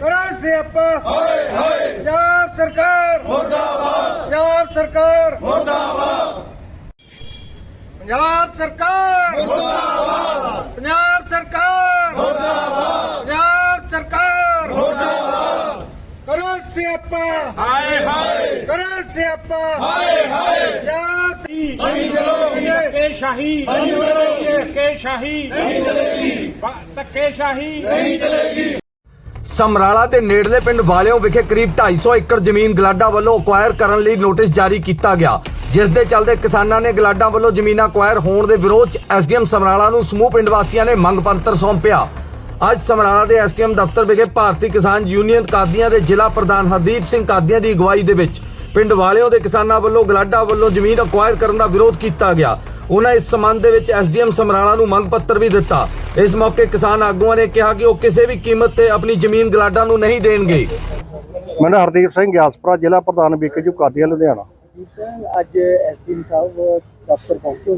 ਕਰੋ ਸਿਆਪਾ ਹਾਏ ਹਾਏ ਪੰਜਾਬ ਸਰਕਾਰ। ਮੁਰਦਾਬਾਦ ਪੰਜਾਬ ਸਰਕਾਰ। ਮੁਰਦਾਬਾਦ ਪੰਜਾਬ ਸਰਕਾਰ। ਮੁਰਦਾਬਾਦ ਪੰਜਾਬ ਸਰਕਾਰ। ਮੁਰਦਾਬਾਦ ਪੰਜਾਬ ਸਰਕਾਰ। ਮੁਰਦਾਬਾਦ ਕਰੋ ਸਿਆਪਾ ਹਾਏ ਹਾਏ। ਕਰੋ ਸਿਆਪਾ ਹਾਏ ਹਾਏ। ਪੰਜਾਬ ਨਹੀਂ ਚਲੋਗੀ ਧੱਕੇ ਸ਼ਾਹੀ। ਨਹੀਂ ਚਲੋਗੀ ਧੱਕੇ ਸ਼ਾਹੀ। ਨਹੀਂ ਚਲੇਗੀ ਧੱਕੇ ਸ਼ਾਹੀ। ਸਮਰਾਲਾ ਦੇ ਨੇੜਲੇ ਪਿੰਡ ਵਾਲਿਓ ਵਿਖੇ ਕਰੀਬ 250 ਏਕੜ ਜ਼ਮੀਨ ਗਲਾਡਾ ਵੱਲੋਂ ਅਕਵਾਇਰ ਕਰਨ ਲਈ ਨੋਟਿਸ ਜਾਰੀ ਕੀਤਾ ਗਿਆ। ਜਿਸ ਦੇ ਚੱਲਦੇ ਕਿਸਾਨਾਂ ਨੇ ਗਲਾਡਾ ਵੱਲੋਂ ਜ਼ਮੀਨਾਂ ਅਕਵਾਇਰ ਹੋਣ ਦੇ ਵਿਰੋਧ 'ਚ ਐਸਡੀਐਮ ਸਮਰਾਲਾ ਨੂੰ ਸਮੂਹ ਪਿੰਡ ਵਾਸੀਆਂ ਨੇ ਮੰਗ ਪੱਤਰ ਸੌਂਪਿਆ। ਅੱਜ ਸਮਰਾਲਾ ਦੇ ਐਸਡੀਐਮ ਦਫ਼ਤਰ ਵਿਖੇ ਭਾਰਤੀ ਕਿਸਾਨ ਯੂਨੀਅਨ ਕਾਦੀਆਂ ਦੇ ਜ਼ਿਲ੍ਹਾ ਪ੍ਰਧਾਨ ਹਰਦੀਪ ਸਿੰਘ ਕਾਦੀਆਂ ਦੀ ਅਗਵਾਈ ਦੇ ਵਿੱਚ ਪਿੰਡ ਵਾਲਿਓ ਦੇ ਕਿਸਾਨਾਂ ਵੱਲੋਂ ਗਲਾਡਾ ਵੱਲੋਂ ਜ਼ਮੀਨ ਅਕਵਾਇਰ ਕਰਨ ਦਾ ਵਿਰੋਧ ਕੀਤਾ ਗਿਆ। ਉਹਨਾਂ ਇਸ ਸੰਬੰਧ ਦੇ ਵਿੱਚ ਐਸਡੀਐਮ ਸਮਰਾਲਾ ਨੂੰ ਮੰਗ ਪੱਤਰ ਵੀ ਦਿੱਤਾ। ਇਸ ਮੌਕੇ ਕਿਸਾਨ ਆਗੂਆਂ ਨੇ ਕਿਹਾ ਕਿ ਉਹ ਕਿਸੇ ਵੀ ਕੀਮਤ ਤੇ ਆਪਣੀ ਜ਼ਮੀਨ ਗਲਾਡਾ ਨੂੰ ਨਹੀਂ ਦੇਣਗੇ। ਮੈਂ ਹਰਦੀਪ ਸਿੰਘ ਗਿਆਸਪੁਰਾ ਜ਼ਿਲ੍ਹਾ ਪ੍ਰਧਾਨ ਬੀਕੇਯੂ ਕਾਦੀਆਂ ਲੁਧਿਆਣਾ। ਅੱਜ ਐਸਪੀ ਸਾਹਿਬ ਦਫ਼ਤਰ ਪਹੁੰਚੋ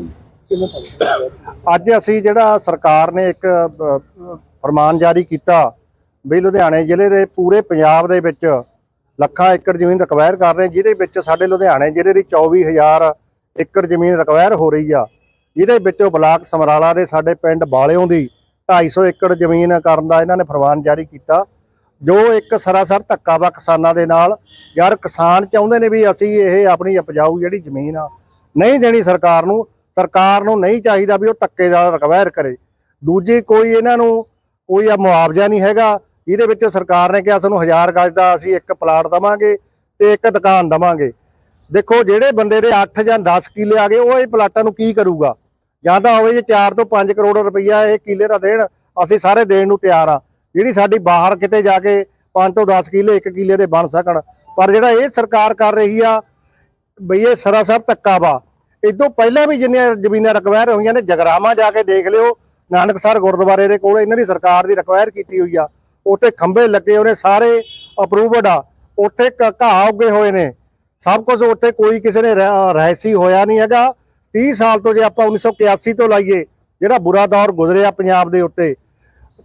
ਕਿਵੇਂ ਪਹੁੰਚੇ? ਅੱਜ ਅਸੀਂ ਜਿਹੜਾ ਸਰਕਾਰ ਨੇ ਇੱਕ ਫਰਮਾਨ ਜਾਰੀ ਕੀਤਾ ਵੀ ਲੁਧਿਆਣੇ ਜ਼ਿਲ੍ਹੇ ਦੇ ਪੂਰੇ ਪੰਜਾਬ ਦੇ ਵਿੱਚ ਲੱਖਾਂ ਏਕੜ ਜ਼ਮੀਨ ਰਿਕਵਾਇਰ ਕਰ ਰਹੇ ਜਿਹਦੇ ਵਿੱਚ ਸਾਡੇ ਲੁਧਿਆਣੇ ਜ਼ਿਲ੍ਹੇ ਦੀ 24000 ਏਕੜ ਜ਼ਮੀਨ ਰਿਕਵਾਇਰ ਹੋ ਰਹੀ ਆ। ਜਿਹਦੇ ਵਿੱਚੋਂ ਬਲਾਕ ਸਮਰਾਲਾ ਦੇ ਸਾਡੇ ਪਿੰਡ ਬਾਲਿਓਂ ਦੀ 250 ਏਕੜ ਜ਼ਮੀਨ ਕਰਨ ਦਾ ਇਹਨਾਂ ਨੇ ਫਰਮਾਨ ਜਾਰੀ ਕੀਤਾ। ਜੋ ਇੱਕ ਸਰਾਸਰ ਧੱਕਾ ਵਾ ਕਿਸਾਨਾਂ ਦੇ ਨਾਲ, ਯਾਰ ਕਿਸਾਨ ਚਾਹੁੰਦੇ ਨੇ ਵੀ ਅਸੀਂ ਇਹ ਆਪਣੀ ਉਪਜਾਊ ਜਿਹੜੀ ਜ਼ਮੀਨ ਆ ਨਹੀਂ ਦੇਣੀ ਸਰਕਾਰ ਨੂੰ ਸਰਕਾਰ ਨੂੰ ਨਹੀਂ ਚਾਹੀਦਾ ਵੀ ਉਹ ਧੱਕੇ ਨਾਲ ਰਿਕਵਾਇਰ ਕਰੇ। ਦੂਜੀ ਕੋਈ ਇਹਨਾਂ ਨੂੰ ਕੋਈ ਆ ਮੁਆਵਜ਼ਾ ਨਹੀਂ ਹੈਗਾ, ਜਿਹਦੇ ਵਿੱਚ ਸਰਕਾਰ ਨੇ ਕਿਹਾ ਸਾਨੂੰ 1000 ਗਜ ਦਾ ਅਸੀਂ ਇੱਕ ਪਲਾਟ ਦਵਾਂਗੇ ਤੇ ਇੱਕ ਦੁਕਾਨ ਦਵਾਂਗੇ। ਦੇਖੋ, ਜਿਹੜੇ ਬੰਦੇ ਦੇ 8 ਜਾਂ 10 ਕਿੱਲੇ ਆ ਗਏ, ਉਹ ਇਹ ਪਲਾਟਾਂ ਨੂੰ ਕੀ ਕਰੂਗਾ? ਜਾਂ ਤਾਂ ਹੋਵੇ ਜੇ 4 ਤੋਂ 5 ਕਰੋੜ ਰੁਪਈਆ ਇਹ ਕਿੱਲੇ ਦਾ ਦੇਣ, ਅਸੀਂ ਸਾਰੇ ਦੇਣ ਨੂੰ ਤਿਆਰ ਆ। ਜਿਹੜੀ ਸਾਡੀ ਬਾਹਰ ਕਿਤੇ ਜਾ ਕੇ 5 ਤੋਂ 10 ਕਿੱਲੇ, ਇੱਕ ਕਿੱਲੇ ਦੇ ਬਣ ਸਕਣ। ਪਰ ਜਿਹੜਾ ਇਹ ਸਰਕਾਰ ਕਰ ਰਹੀ ਆ, ਬਈ ਇਹ ਸਰਾਸਰ ਧੱਕਾ ਵਾ। ਇਦੋਂ ਪਹਿਲਾਂ ਵੀ ਜਿੰਨੀਆਂ ਜ਼ਮੀਨਾਂ ਰਿਕਵਾਇਰ ਹੋਈਆਂ ਨੇ ਜਗਰਾਮਾ ਜਾ ਕੇ ਦੇਖ ਲਿਓ। ਨਾਨਕਸਰ ਗੁਰਦੁਆਰੇ ਦੇ ਕੋਲ ਇਹਨਾਂ ਦੀ ਸਰਕਾਰ ਦੀ ਰਿਕਵਾਇਰ ਕੀਤੀ ਹੋਈ ਆ। ਉੱਥੇ ਖੰਭੇ ਲੱਗੇ ਉਹਨੇ ਸਾਰੇ ਅਪਰੂਵਡ ਆ। ਉੱਥੇ ਕ- ਘਾਹ ਉੱਗੇ ਹੋਏ ਨੇ। ਸਭ ਕੁਝ ਉੱਥੇ ਕੋਈ ਕਿਸੇ ਨੇ ਰਹਿ- ਰਹਿਸੀ ਹੋਇਆ ਨਹੀਂ ਹੈਗਾ। 30 ਸਾਲ ਤੋਂ ਜੇ ਆਪਾਂ 1981 ਤੋਂ ਲਾਈਏ, ਜਿਹੜਾ ਬੁਰਾ ਦੌਰ ਗੁਜ਼ਰਿਆ ਪੰਜਾਬ ਦੇ ਉੱਤੇ,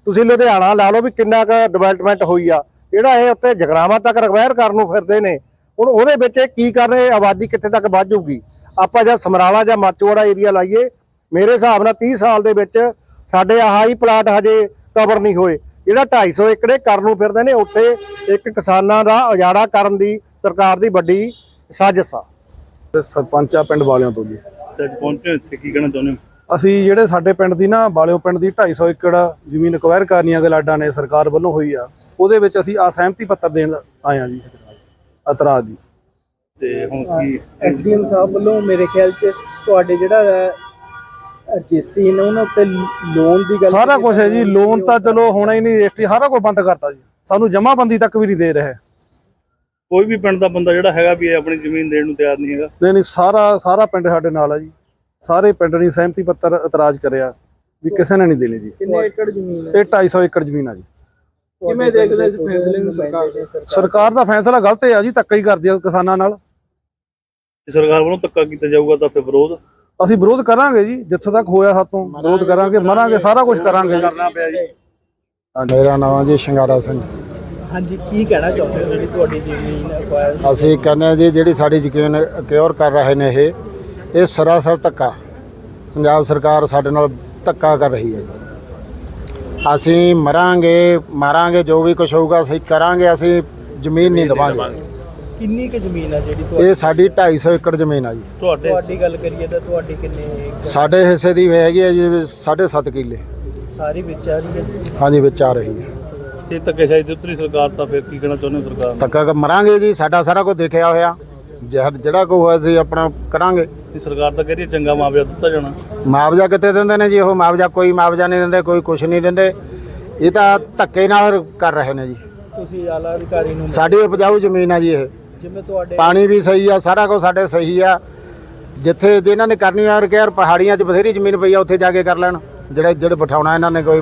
ਤੁਸੀਂ ਲੁਧਿਆਣਾ ਲਾ ਲਓ ਵੀ ਕਿੰਨਾ ਕੁ ਡਿਵੈਲਪਮੈਂਟ ਹੋਈ ਆ। ਜਿਹੜਾ ਇਹ ਉੱਤੇ ਜਗਰਾਵਾਂ ਤੱਕ ਰਿਕਵਾਇਰ ਕਰਨ ਨੂੰ ਫਿਰਦੇ ਨੇ, ਹੁਣ ਉਹਦੇ ਵਿੱਚ ਇਹ ਕੀ ਕਰ ਰਹੇ, ਆਬਾਦੀ ਕਿੱਥੇ ਤੱਕ ਵੱਧ ਜਾਊਗੀ? ਆਪਾਂ ਜਾਂ ਸਮਰਾਲਾ ਜਾਂ ਮਾਚੋੜਾ ਏਰੀਆ ਲਾਈਏ, ਮੇਰੇ ਹਿਸਾਬ ਨਾਲ 30 ਸਾਲ ਦੇ ਵਿੱਚ ਸਾਡੇ ਆਹ ਹੀ ਪਲਾਟ ਹਜੇ ਕਵਰ ਨਹੀਂ ਹੋਏ। ਜਿਹੜਾ 250 ਏਕੜੇ ਕਰਨ ਨੂੰ ਫਿਰਦੇ ਨੇ, ਉੱਥੇ ਇੱਕ ਕਿਸਾਨਾਂ ਦਾ ਉਜਾੜਾ ਕਰਨ ਦੀ, ਸਰਕਾਰ ਦੀ ਵੱਡੀ ਸਾਜ਼ਿਸ਼ ਆ। ਤੇ ਸਰਪੰਚਾ ਪਿੰਡ ਵਾਲਿਆਂ ਤੋਂ ਜੀ। ਅੱਜ ਪਹੁੰਚੇ ਹੋ ਇੱਥੇ ਕੀ ਕਹਿਣਾ ਚਾਹੁੰਦੇ ਹੋ? ਅਸੀਂ ਜਿਹੜੇ ਸਾਡੇ ਪਿੰਡ ਦੀ ਨਾ ਵਾਲਿਓ ਪਿੰਡ ਦੀ 250 ਏਕੜ ਜ਼ਮੀਨ ਅਕਵਾਇਰ ਕਰਨੀਆਂ ਗਲਾਡਾ ਨੇ ਸਰਕਾਰ ਵੱਲੋਂ ਹੋਈ ਆ ਉਹਦੇ ਵਿੱਚ ਅਸੀਂ ਅਸਹਿਮਤੀ ਪੱਤਰ ਦੇਣ ਆਏ ਆ ਜੀ। ਇਤਰਾਜ਼ ਜੀ। ਤੇ ਹੁਣ ਕੀ ਐਸਡੀਐਮ ਸਾਹਿਬ ਵੱਲੋਂ ਮੇਰੇ ਖਿਆਲ 'ਚ ਤੁਹਾਡੇ ਜਿਹੜਾ ਰਜਿਸਟਰੀ ਨੇ ਉਹਨਾਂ ਉੱਤੇ ਲੋਨ ਦੀ ਗੱਲ ਸਾਰਾ ਕੁਝ ਹੈ ਜੀ ਲੋਨ ਤਾਂ ਚਲੋ ਹੋਣਾ ਹੀ ਨਹੀਂ ਰਜਿਸਟਰੀ ਸਾਰਾ ਕੁਝ ਬੰਦ ਕਰਤਾ ਜੀ। ਸਾਨੂੰ ਜਮਾਬੰਦੀ ਤੱਕ ਵੀ ਨਹੀਂ ਦੇ ਰਹੇ। ਕੋਈ ਵੀ ਪਿੰਡ ਦਾ ਬੰਦਾ ਜਿਹੜਾ ਹੈਗਾ ਵੀ ਇਹ ਆਪਣੀ ਜ਼ਮੀਨ ਦੇਣ ਨੂੰ ਤਿਆਰ ਨਹੀਂ ਹੈਗਾ। ਨਹੀਂ ਨਹੀਂ ਸਾਰਾ ਸਾਰਾ ਪਿੰਡ ਸਾਡੇ ਨਾਲ ਆ ਜੀ। ਸਾਰੇ ਪਿੰਡ ਨੇ ਸਹਿਮਤੀ ਪੱਤਰ ਇਤਰਾਜ਼ ਕਰਿਆ ਵੀ ਕਿਸੇ ਨੇ ਨਹੀਂ ਦੇਣੀ ਜੀ। ਕਿੰਨੇ ਏਕੜ ਜ਼ਮੀਨ ਹੈ? ਇਹ 250 ਏਕੜ ਜ਼ਮੀਨ ਆ ਜੀ। ਕਿਵੇਂ ਦੇਖਦੇ ਇਸ ਫੈਸਲੇ ਨੂੰ ਸਰਕਾਰ ਸਰਕਾਰ ਦਾ ਫੈਸਲਾ ਗਲਤ ਹੈ ਜੀ ਧੱਕਾ ਹੀ ਕਰਦੀ ਆ ਕਿਸਾਨਾਂ ਨਾਲ। ਜੇ ਸਰਕਾਰ ਵੱਲੋਂ ਧੱਕਾ ਕੀਤਾ ਜਾਊਗਾ ਤਾਂ ਫਿਰ ਵਿਰੋਧ? ਅਸੀਂ ਵਿਰੋਧ ਕਰਾਂਗੇ ਜੀ ਜਿੱਥੋਂ ਤੱਕ ਹੋਇਆ ਸਾਤੋਂ ਵਿਰੋਧ ਕਰਾਂਗੇ ਮਰਾਂਗੇ ਸਾਰਾ ਕੁਝ ਕਰਾਂਗੇ ਕਰਨਾ ਪਿਆ ਜੀ। ਮੇਰਾ ਨਾਮ ਜੀ ਸ਼ਿੰਗਾਰਾ ਸਿੰਘ। ਹਾਂਜੀ ਕੀ ਕਹਿਣਾ ਚਾਹੁੰਦੇ ਹੋ ਜਿਹੜੀ ਤੁਹਾਡੀ ਜ਼ਮੀਨ acquire ਅਸੀਂ ਕਹਿੰਦੇ ਹਾਂ ਜੀ ਜਿਹੜੀ ਸਾਡੀ ਯਕੀਨ ਕਿਉਰ ਕਰ ਰਹੇ ਨੇ ਇਹ ਇਹ ਸਰਾਸਰ ਧੱਕਾ। ਪੰਜਾਬ ਸਰਕਾਰ ਸਾਡੇ ਨਾਲ ਧੱਕਾ ਕਰ ਰਹੀ ਹੈ ਜੀ। ਅਸੀਂ ਮਰਾਂਗੇ ਮਾਰਾਂਗੇ ਜੋ ਵੀ ਕੁਝ ਹੋਊਗਾ ਅਸੀਂ ਕਰਾਂਗੇ ਅਸੀਂ ਜ਼ਮੀਨ ਨਹੀਂ ਦਵਾਂਗੇ। ਕਿੰਨੀ ਕੁ ਜ਼ਮੀਨ ਆ ਜਿਹੜੀ ਤੁਹਾਡੀ? ਇਹ ਸਾਡੀ 250 ਏਕੜ ਜ਼ਮੀਨ ਆ ਜੀ। ਤੁਹਾਡੇ ਤੁਹਾਡੀ ਗੱਲ ਕਰੀਏ ਤਾਂ ਤੁਹਾਡੀ ਕਿੰਨੇ ਸਾਡੇ ਹਿੱਸੇ ਦੀ ਹੈਗੀ ਹੈ ਜੀ 7.5 ਕਿੱਲੇ। ਸਾਰੀ ਵਿੱਚ ਆ ਰਹੀ ਹੈ? ਹਾਂਜੀ ਵਿੱਚ ਆ ਰਹੀ ਹੈ। ਜੇ ਧੱਕੇ ਸ਼ਾਇਦ ਉੱਤਰੀ ਸਰਕਾਰ ਤਾਂ ਫਿਰ ਕੀ ਕਹਿਣਾ ਚਾਹੁੰਦੇ ਹੋ ਸਰਕਾਰ ਨੂੰ? ਧੱਕਾ ਕ- ਮਰਾਂਗੇ ਜੀ ਸਾਡਾ ਸਾਰਾ ਕੁਝ ਦੇਖਿਆ ਹੋਇਆ। ਜਿਹੜਾ ਜਿਹੜਾ ਕੋਈ ਹੋਇਆ ਸੀ ਆਪਣਾ ਕਰਾਂਗੇ। ਇਹ ਸਰਕਾਰ ਤਾਂ ਕਹਿ ਰਹੀ ਹੈ ਚੰਗਾ ਮਾਪਿਆ ਦਿੱਤਾ ਜਾਣਾ। ਮੁਆਵਜ਼ਾ ਕਿੱਥੇ ਦਿੰਦੇ ਨੇ ਜੀ? ਉਹ ਮੁਆਵਜ਼ਾ ਕੋਈ ਮੁਆਵਜ਼ਾ ਨਹੀਂ ਦਿੰਦੇ ਕੋਈ ਕੁਝ ਨਹੀਂ ਦਿੰਦੇ। ਇਹ ਤਾਂ ਧੱਕੇ ਨਾਲ ਕਰ ਰਹੇ ਨੇ ਜੀ। ਤੁਸੀਂ ਆਲਾ ਅਧਿਕਾਰੀ ਨੂੰ ਸਾਡੀ ਉਪਜਾਊ ਜ਼ਮੀਨ ਆ ਜੀ ਇਹ। ਜਿਵੇਂ ਤੁਹਾਡੇ ਪਾਣੀ ਵੀ ਸਹੀ ਆ ਸਾਰਾ ਕੁਝ ਸਾਡੇ ਸਹੀ ਆ। ਜਿੱਥੇ ਜਿਨ੍ਹਾਂ ਨੇ ਕਰਨੀ ਆ ਰਿਕੇਅਰ ਪਹਾੜੀਆਂ 'ਚ ਬਥੇਰੀ ਜ਼ਮੀਨ ਪਈ ਆ ਉੱਥੇ ਜਾ ਕੇ ਕਰ ਲੈਣ। ਜਿਹੜੇ ਜਿਹੜੇ ਬਿਠਾਉਣਾ ਇਹਨਾਂ ਨੇ ਕੋਈ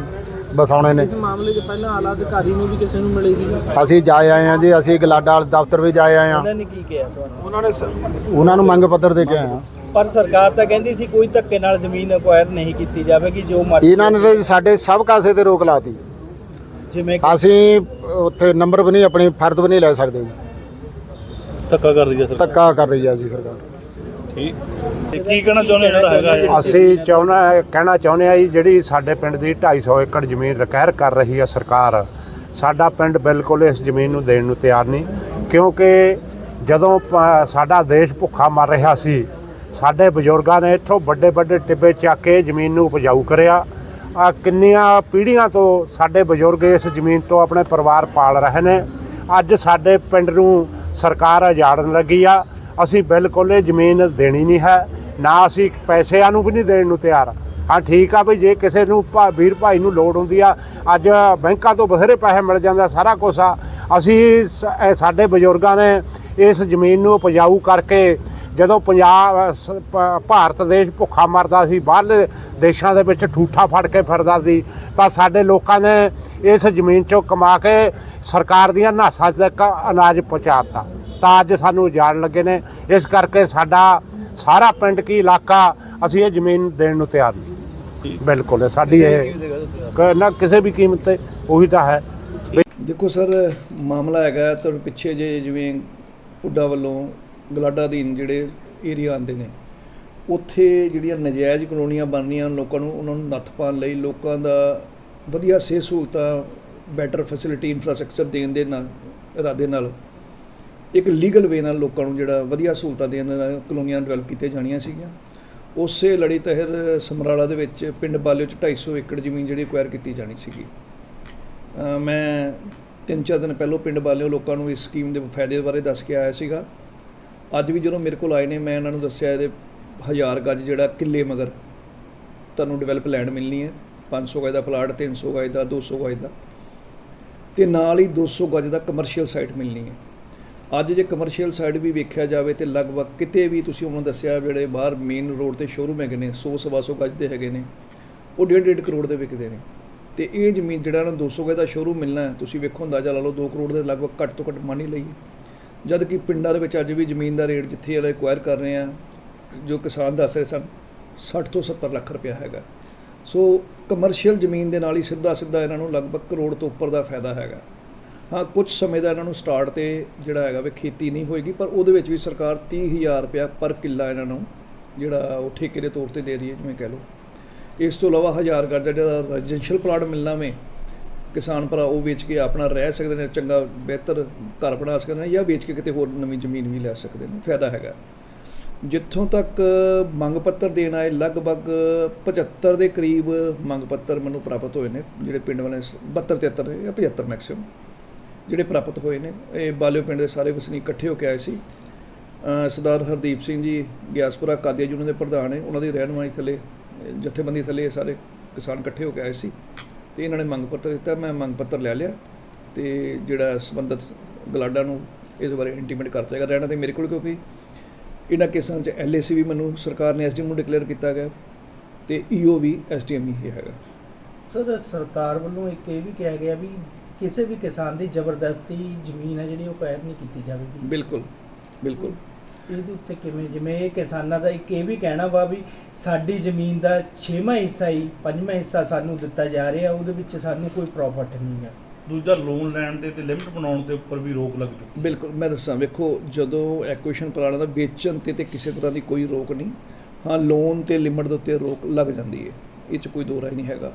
ਬਸਾਉਣੇ ਨੇ। ਇਸ ਮਾਮਲੇ 'ਚ ਪਹਿਲਾਂ ਆਲਾ ਅਧਿਕਾਰੀ ਨੂੰ ਵੀ ਕਿਸੇ ਨੂੰ ਮਿਲੇ ਸੀ। ਅਸੀਂ ਜਾ ਆਏ ਆ ਜੀ ਅਸੀਂ ਗਲਾਡਾ ਵਾਲੇ ਦਫ਼ਤਰ ਵੀ ਜਾ ਆਏ ਆ ਉਹਨਾਂ ਨੇ ਕੀ ਕਿਹਾ ਤੁਹਾਨੂੰ? ਉਹਨਾਂ ਨੂੰ ਮੰਗ ਪੱਤਰ ਦੇ ਕੇ ਆਏ ਆ ਪਰ ਸਰਕਾਰ ਤਾਂ ਕਹਿੰਦੀ ਸੀ ਕੋਈ ਧੱਕੇ ਨਾਲ ਜ਼ਮੀਨ ਅਕਵਾਇਰ ਨਹੀਂ ਕੀਤੀ ਜਾਵੇਗੀ ਜੋ ਮਰਜ਼ੀ ਇਹਨਾਂ ਨੇ ਤਾਂ ਸਾਡੇ ਸਭ ਕਾਸੇ ਤੇ ਰੋਕ ਲਾਤੀ। ਜਿਵੇਂ ਅਸੀਂ ਉੱਥੇ ਨੰਬਰ ਵੀ ਨਹੀਂ ਆਪਣੀ ਫਰਦ ਵੀ ਨਹੀਂ ਲੈ ਸਕਦੇ ਜੀ। ਧੱਕਾ ਕਰ ਰਹੀ ਹੈ ਸਰਕਾਰ। ਧੱਕਾ ਕਰ ਰਹੀ ਹੈ ਜੀ ਸਰਕਾਰ। ਠੀਕ। ਤੇ ਕੀ ਕਹਿਣਾ ਚਾਹੁੰਦੇ ਜਿਹੜਾ ਹੈਗਾ ਇਹ? ਅਸੀਂ ਚਾਹੁੰਦਾ ਕਹਿਣਾ ਚਾਹੁੰਦੇ ਆ ਜੀ, ਜਿਹੜੀ ਸਾਡੇ ਪਿੰਡ ਦੀ 250 ਏਕੜ ਜ਼ਮੀਨ ਰਿਕਵਰ ਕਰ ਰਹੀ ਆ ਸਰਕਾਰ, ਸਾਡਾ ਪਿੰਡ ਬਿਲਕੁਲ ਇਸ ਜ਼ਮੀਨ ਨੂੰ ਦੇਣ ਨੂੰ ਤਿਆਰ ਨਹੀਂ, ਕਿਉਂਕਿ ਜਦੋਂ ਪ- ਸਾਡਾ ਦੇਸ਼ ਭੁੱਖਾ ਮਰ ਰਿਹਾ ਸੀ, ਸਾਡੇ ਬਜ਼ੁਰਗਾਂ ਨੇ ਇੱਥੋਂ ਵੱਡੇ ਵੱਡੇ ਟਿੱਬੇ ਚੱਕ ਕੇ ਜ਼ਮੀਨ ਨੂੰ ਉਪਜਾਊ ਕਰਿਆ। ਆ ਕਿੰਨੀਆਂ ਪੀੜ੍ਹੀਆਂ ਤੋਂ ਸਾਡੇ ਬਜ਼ੁਰਗ ਇਸ ਜ਼ਮੀਨ ਤੋਂ ਆਪਣੇ ਪਰਿਵਾਰ ਪਾਲ ਰਹੇ ਨੇ। ਅੱਜ ਸਾਡੇ ਪਿੰਡ ਨੂੰ ਸਰਕਾਰ ਉਜਾੜਨ ਲੱਗੀ ਆ। ਅਸੀਂ ਬਿਲਕੁਲ ਇਹ ਜ਼ਮੀਨ ਦੇਣੀ ਨਹੀਂ ਹੈ, ਨਾ ਅਸੀਂ ਪੈਸਿਆਂ ਨੂੰ ਵੀ ਨਹੀਂ ਦੇਣ ਨੂੰ ਤਿਆਰ। ਹਾਂ, ਠੀਕ ਆ ਵੀ ਜੇ ਕਿਸੇ ਨੂੰ ਭਾ- ਵੀਰ ਭਾਈ ਨੂੰ ਲੋੜ ਹੁੰਦੀ ਆ, ਅੱਜ ਬੈਂਕਾਂ ਤੋਂ ਬਥੇਰੇ ਪੈਸੇ ਮਿਲ ਜਾਂਦਾ ਸਾਰਾ ਕੁਝ ਆ। ਅਸੀਂ ਸ- ਸਾਡੇ ਬਜ਼ੁਰਗਾਂ ਨੇ ਇਸ ਜ਼ਮੀਨ ਨੂੰ ਉਪਜਾਊ ਕਰਕੇ ਜਦੋਂ ਪੰਜਾਬ ਭਾਰਤ ਦੇਸ਼ ਭੁੱਖਾ ਮਰਦਾ ਸੀ, ਬਾਹਰਲੇ ਦੇਸ਼ਾਂ ਦੇ ਵਿੱਚ ਠੂਠਾ ਫੜ ਕੇ ਫਿਰਦਾ ਸੀ, ਤਾਂ ਸਾਡੇ ਲੋਕਾਂ ਨੇ ਇਸ ਜ਼ਮੀਨ ਚੋਂ ਕਮਾ ਕੇ ਸਰਕਾਰ ਦੀਆਂ ਨਾਸਾਂ ਤੱਕ ਅਨਾਜ ਪਹੁੰਚਾਤਾ ਤਾਂ ਅੱਜ ਸਾਨੂੰ ਜਾਣ ਲੱਗੇ ਨੇ। ਇਸ ਕਰਕੇ ਸਾਡਾ ਸਾਰਾ ਪਿੰਡ ਕੀ ਇਲਾਕਾ, ਅਸੀਂ ਇਹ ਜ਼ਮੀਨ ਦੇਣ ਨੂੰ ਤਿਆਰ ਨਹੀਂ ਬਿਲਕੁਲ ਸਾਡੀ ਇਹ ਨਾ ਕਿਸੇ ਵੀ ਕੀਮਤ ਤੇ ਉਹੀ ਤਾਂ ਹੈ। ਦੇਖੋ ਸਰ, ਮਾਮਲਾ ਹੈਗਾ ਤੁਹਾਡੇ ਪਿੱਛੇ ਜੇ ਜਿਵੇਂ ਉੱਡਾ ਵੱਲੋਂ ਗਲਾਡਾ ਅਧੀਨ ਜਿਹੜੇ ਏਰੀਆ ਆਉਂਦੇ ਨੇ, ਉੱਥੇ ਜਿਹੜੀਆਂ ਨਜਾਇਜ਼ ਕਲੋਨੀਆਂ ਬਣ ਰਹੀਆਂ ਲੋਕਾਂ ਨੂੰ, ਉਹਨਾਂ ਨੂੰ ਨੱਥ ਪਾਉਣ ਲਈ ਲੋਕਾਂ ਦਾ ਵਧੀਆ ਸਿਹਤ ਸਹੂਲਤਾਂ ਬੈਟਰ ਫੈਸਿਲਿਟੀ ਇਨਫਰਾਸਟ੍ਰਕਚਰ ਦੇਣ ਦੇ ਨਾਲ ਇਰਾਦੇ ਨਾਲ ਇੱਕ ਲੀਗਲ ਵੇ ਨਾਲ ਲੋਕਾਂ ਨੂੰ ਜਿਹੜਾ ਵਧੀਆ ਸਹੂਲਤਾਂ ਦੇਣ ਨਾਲ ਕਲੋਨੀਆਂ ਡਿਵੈਲਪ ਕੀਤੀਆਂ ਜਾਣੀਆਂ ਸੀਗੀਆਂ। ਉਸੇ ਲੜੀ ਤਹਿਰ ਸਮਰਾਲਾ ਦੇ ਵਿੱਚ ਪਿੰਡ ਬਾਲਿਓ ਚ 250 ਏਕੜ ਜ਼ਮੀਨ ਜਿਹੜੀ ਅਕਵਾਇਰ ਕੀਤੀ ਜਾਣੀ ਸੀਗੀ। ਮੈਂ ਤਿੰਨ ਚਾਰ ਦਿਨ ਪਹਿਲਾਂ ਪਿੰਡ ਵਾਲਿਓ ਲੋਕਾਂ ਨੂੰ ਇਸ ਸਕੀਮ ਦੇ ਫਾਇਦੇ ਬਾਰੇ ਦੱਸ ਕੇ ਆਇਆ ਸੀਗਾ। ਅੱਜ ਵੀ ਜਦੋਂ ਮੇਰੇ ਕੋਲ ਆਏ ਨੇ, ਮੈਂ ਇਹਨਾਂ ਨੂੰ ਦੱਸਿਆ ਇਹਦੇ ਹਜ਼ਾਰ ਗੱਜ ਜਿਹੜਾ ਕਿੱਲੇ ਮਗਰ ਤੁਹਾਨੂੰ ਡਿਵੈਲਪ ਲੈਂਡ ਮਿਲਣੀ ਹੈ। 500 ਗਜ ਦਾ ਪਲਾਟ 300 ਗਜ ਦਾ 200 ਗਜ ਦਾ। ਤੇ ਨਾਲ ਹੀ 200 ਗਜ ਦਾ ਕਮਰਸ਼ੀਅਲ ਸਾਈਟ ਮਿਲਣੀ ਹੈ। ਅੱਜ ਜੇ ਕਮਰਸ਼ੀਅਲ ਸਾਈਡ ਵੀ ਵੇਖਿਆ ਜਾਵੇ ਤੇ ਲਗਭਗ ਕਿਤੇ ਵੀ ਤੁਸੀਂ ਉਹਨਾਂ ਦੱਸਿਆ ਜਿਹੜੇ ਬਾਹਰ ਮੇਨ ਰੋਡ ਤੇ ਸ਼ੋਰੂਮ ਹੈਗੇ ਨੇ 100 ਸਵਾ ਸੌ ਗਜ ਦੇ ਹੈਗੇ ਨੇ, ਉਹ ਡੇਢ ਡੇਢ ਕਰੋੜ ਦੇ ਵਿਕਦੇ ਨੇ। ਤੇ ਇਹ ਜ਼ਮੀਨ ਜਿਹੜਾ ਨਾ 200 ਗਜ ਦਾ ਸ਼ੋਰੂਮ ਮਿਲਣਾ ਤੁਸੀਂ ਵੇਖੋ ਅੰਦਾਜ਼ਾ ਲਾ ਲਓ 2 ਕਰੋੜ ਦੇ ਲਗਭਗ ਘੱਟ ਤੋਂ ਘੱਟ ਮੰਨ ਹੀ ਲਈਏ। ਜਦ ਕਿ ਪਿੰਡਾਂ ਦੇ ਵਿੱਚ ਅੱਜ ਵੀ ਜ਼ਮੀਨ ਦਾ ਰੇਟ ਜਿੱਥੇ ਜਿਹੜਾ ਐਕਵਾਇਰ ਕਰ ਰਹੇ ਆ, ਜੋ ਕਿਸਾਨ ਦੱਸ ਰਹੇ ਸਨ 60 ਤੋਂ 70 ਲੱਖ ਰੁਪਇਆ ਹੈਗਾ। ਸੋ ਕਮਰਸ਼ੀਅਲ ਜ਼ਮੀਨ ਦੇ ਨਾਲ ਹੀ ਸਿੱਧਾ ਸਿੱਧਾ ਇਹਨਾਂ ਨੂੰ ਲਗਭਗ ਕਰੋੜ ਤੋਂ ਉੱਪਰ ਦਾ ਫਾਇਦਾ ਹੈਗਾ। ਹਾਂ ਕੁਝ ਸਮੇਂ ਦਾ ਇਹਨਾਂ ਨੂੰ ਸਟਾਰਟ ਤੇ ਜਿਹੜਾ ਹੈਗਾ ਵੀ ਖੇਤੀ ਨਹੀਂ ਹੋਏਗੀ, ਪਰ ਉਹਦੇ ਵਿੱਚ ਵੀ ਸਰਕਾਰ 30000 ਰੁਪਇਆ ਪਰ ਕਿੱਲਾ ਇਹਨਾਂ ਨੂੰ ਜਿਹੜਾ ਉਹ ਠੇਕੇ ਦੇ ਤੌਰ ਤੇ ਦੇ ਰਹੀ ਹੈ, ਜਿਵੇਂ ਕਹਿ ਲਓ। ਇਸ ਤੋਂ ਇਲਾਵਾ ਹਜ਼ਾਰ ਗਜ ਦਾ ਜਿਹੜਾ ਰੈਜ਼ੀਡੈਂਸ਼ੀਅਲ ਪਲਾਟ ਮਿਲਣਾ ਵੇ, ਕਿਸਾਨ ਭਰਾ ਉਹ ਵੇਚ ਕੇ ਆਪਣਾ ਰਹਿ ਸਕਦੇ ਨੇ, ਚੰਗਾ ਬਿਹਤਰ ਘਰ ਬਣਾ ਸਕਦੇ ਨੇ ਜਾਂ ਵੇਚ ਕੇ ਕਿਤੇ ਹੋਰ ਨਵੀਂ ਜ਼ਮੀਨ ਵੀ ਲੈ ਸਕਦੇ ਨੇ, ਫਾਇਦਾ ਹੈਗਾ। ਜਿੱਥੋਂ ਤੱਕ ਮੰਗ ਪੱਤਰ ਦੇਣ ਆਏ, ਲਗਭਗ 75 ਦੇ ਕਰੀਬ ਮੰਗ ਪੱਤਰ ਮੈਨੂੰ ਪ੍ਰਾਪਤ ਹੋਏ ਨੇ, ਜਿਹੜੇ ਪਿੰਡ ਵਾਲੇ 72 73 ਜਾਂ 75 ਮੈਕਸਿਮਮ ਜਿਹੜੇ ਪ੍ਰਾਪਤ ਹੋਏ ਨੇ ਇਹ ਬਾਲਿਓ ਪਿੰਡ ਦੇ ਸਾਰੇ ਵਸਨੀਕ ਇਕੱਠੇ ਹੋ ਕੇ ਆਏ ਸੀ। ਸਰਦਾਰ ਹਰਦੀਪ ਸਿੰਘ ਜੀ ਗਿਆਸਪੁਰਾ ਕਾਦੀਆ ਜੀ ਦੇ ਪ੍ਰਧਾਨ ਨੇ ਉਹਨਾਂ ਦੀ ਰਹਿਨੁਮਾਈ ਥੱਲੇ ਅ, ਜਥੇਬੰਦੀ ਥੱਲੇ ਸਾਰੇ ਕਿਸਾਨ ਇਕੱਠੇ ਹੋ ਕੇ ਆਏ ਸੀ ਤੇ ਇਹਨਾਂ ਨੇ ਮੰਗ ਪੱਤਰ ਦਿੱਤਾ ਮੈਂ ਮੰਗ ਪੱਤਰ ਲੈ ਲਿਆ ਤੇ ਜਿਹੜਾ ਸੰਬੰਧਿਤ ਗਲਾਡਾ ਨੂੰ ਇਸ ਬਾਰੇ ਇੰਟੀਮੇਟ ਕਰ ਜਾਏਗਾ। ਰਹਿਣਾ ਤੇ ਮੇਰੇ ਕੋਲ ਕਿਉਂਕਿ ਇਹਨਾਂ ਕੇਸਾਂ 'ਚ ਐਲਏਸੀ ਵੀ ਮੈਨੂੰ ਸਰਕਾਰ ਨੇ ਐਸਡੀਐਮ ਨੂੰ ਡਿਕਲੇਅਰ ਕੀਤਾ ਗਿਆ ਤੇ ਈਓ ਵੀ ਐਸਡੀਐਮ ਹੀ ਹੈਗਾ। ਸਰ ਸਰਕਾਰ ਵੱਲੋਂ ਇੱਕ ਇਹ ਵੀ ਕਿਹਾ ਗਿਆ ਵੀ ਕਿਸੇ ਵੀ ਕਿਸਾਨ ਦੀ ਜ਼ਬਰਦਸਤੀ ਜ਼ਮੀਨ ਹੈ ਜਿਹੜੀ ਉਹ ਕਾਇਮ ਨਹੀਂ ਕੀਤੀ ਜਾਵੇਗੀ। ਬਿਲਕੁਲ ਬਿਲਕੁਲ। ਇਹਦੇ ਉੱਤੇ ਕਿਵੇਂ ਜਿਵੇਂ ਇਹ ਕਿਸਾਨਾਂ ਦਾ ਇੱਕ ਇਹ ਵੀ ਕਹਿਣਾ ਵਾ ਵੀ ਸਾਡੀ ਜ਼ਮੀਨ ਦਾ 6ਵਾਂ ਹਿੱਸਾ ਹੀ 5ਵਾਂ ਹਿੱਸਾ ਸਾਨੂੰ ਦਿੱਤਾ ਜਾ ਰਿਹਾ ਉਹਦੇ ਵਿੱਚ ਸਾਨੂੰ ਕੋਈ ਪ੍ਰੋਫਿਟ ਨਹੀਂ ਹੈ। ਦੂਜਾ ਲੋਨ ਲੈਣ ਤੇ ਤੇ ਲਿਮਟ ਬਣਾਉਣ ਦੇ ਉੱਪਰ ਵੀ ਰੋਕ ਲੱਗ ਚੁੱਕੀ ਬਿਲਕੁਲ ਮੈਂ ਦੱਸਾਂ ਵੇਖੋ ਜਦੋਂ ਐਕੁਏਸ਼ਨ ਪਲਾਨ ਦਾ ਵੇਚਣ ਤੇ ਤੇ ਕਿਸੇ ਤਰ੍ਹਾਂ ਦੀ ਕੋਈ ਰੋਕ ਨਹੀਂ ਹਾਂ ਲੋਨ ਤੇ ਲਿਮਟ ਦੇ ਉੱਤੇ ਰੋਕ ਲੱਗ ਜਾਂਦੀ ਹੈ ਇਹ 'ਚ ਕੋਈ ਦੋ ਰਾਏ ਨਹੀਂ ਹੈਗਾ।